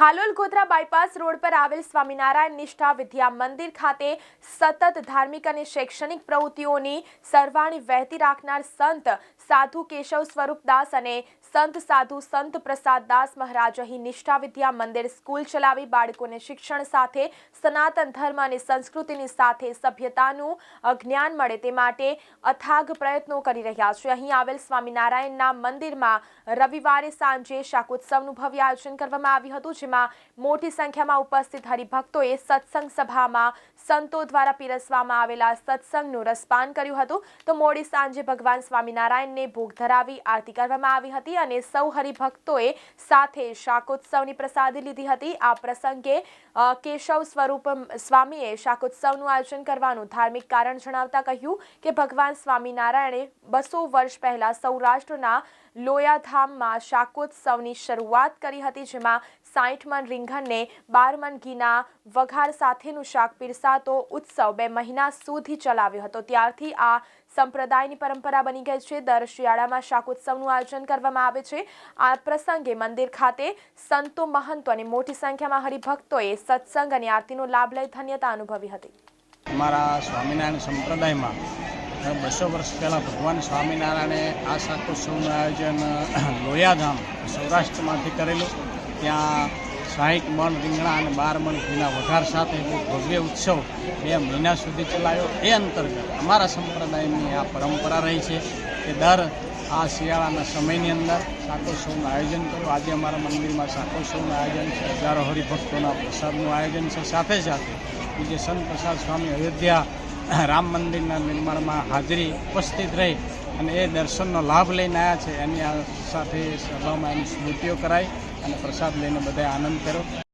Halol Godhra bypass road પર આવેલ સ્વામિનારાયણ નિષ્ઠા વિદ્યા મંદિર ખાતે સતત ધાર્મિક અને શૈક્ષણિક પ્રવૃત્તિઓની સરવાણી વહેતી રાખનાર સંત સાધુ કેશવ સ્વરૂપદાસ અને સંત સાધુ સંત પ્રસાદ દાસ મહારાજ અહીં નિષ્ઠા વિદ્યા મંદિર સ્કૂલ ચલાવી બાળકોને શિક્ષણ સાથે, સનાતન ધર્મ અને સંસ્કૃતિની સાથે સભ્યતાનું જ્ઞાન મળે તે માટે અથાગ પ્રયત્નો કરી રહ્યા છે. અહીં આવેલ સ્વામિનારાયણના મંદિરમાં રવિવારે સાંજે શાકોત્સવનું ભવ્ય આયોજન કરવામાં આવ્યું હતું જેમાં મોટી સંખ્યામાં ઉપસ્થિત હરિભક્તોએ સત્સંગ સભામાં સંતો દ્વારા પીરસવામાં આવેલા સત્સંગનું રસપાન કર્યું હતું. તો મોડી સાંજે ભગવાન સ્વામિનારાયણને ભોગ ધરાવી આરતી કરવામાં આવી હતી અને સૌ હરિભક્તોએ સાથે શાકોત્સવની પ્રસાદી લીધી હતી. આ પ્રસંગે કેશવ સ્વરૂપ સ્વામીએ શાકોત્સવનું આયોજન કરવાનું ધાર્મિક કારણ જણાવતા કહ્યું કે ભગવાન સ્વામિનારાયણે બસો વર્ષ પહેલા સૌરાષ્ટ્રના લોયાધામમાં શાકોત્સવની શરૂઆત કરી હતી, જેમાં સાઠ મણ રીંગણને બાર મણ ઘીના વઘાર સાથેનું શાક પીરસાતો ઉત્સવ બે મહિના સુધી ચલાવ્યો હતો. ત્યારથી આ સંપ્રદાયની પરંપરા બની ગઈ છે. દર શિયાળામાં શાકોત્સવનું આયોજન કરવામાં આવે છે. આ પ્રસંગે મંદિર ખાતે સંતો મહંતો અને મોટી સંખ્યામાં હરિભક્તોએ સત્સંગ અને આરતીનો લાભ લઈ ધન્યતા અનુભવી હતી. અમારા સ્વામિનારાયણ સંપ્રદાયમાં બસો વર્ષ પહેલાં ભગવાન સ્વામિનારાયણે આ શાકોત્સવનું આયોજન લોયાધામ સૌરાષ્ટ્રમાંથી કરેલું. ત્યાં સાહીઠ મણ રીંગણા અને બાર મણ ઘીના વઘાર સાથે ભવ્ય ઉત્સવ બે મહિના સુધી ચલાવ્યો એ અંતર્ગત અમારા સંપ્રદાયની આ પરંપરા રહી છે કે દર આ શિયાળાના સમયની અંદર શાકોત્સવનું આયોજન કર્યું આજે અમારા મંદિરમાં શાકોત્સવનું આયોજન છે, હજારો હરિભક્તોના પ્રસાદનું આયોજન છે. સાથે સાથે બીજે સંત પ્રસાદ સ્વામી અયોધ્યા રામ મંદિરના નિર્માણમાં હાજરી ઉપસ્થિત રહી અને એ દર્શનનો લાભ લઈને આવ્યા છે. એની સાથે સભામાં એની સ્મૃતિઓ કરાઈ અને પ્રસાદ લઈને બધાએ આનંદ કર્યો.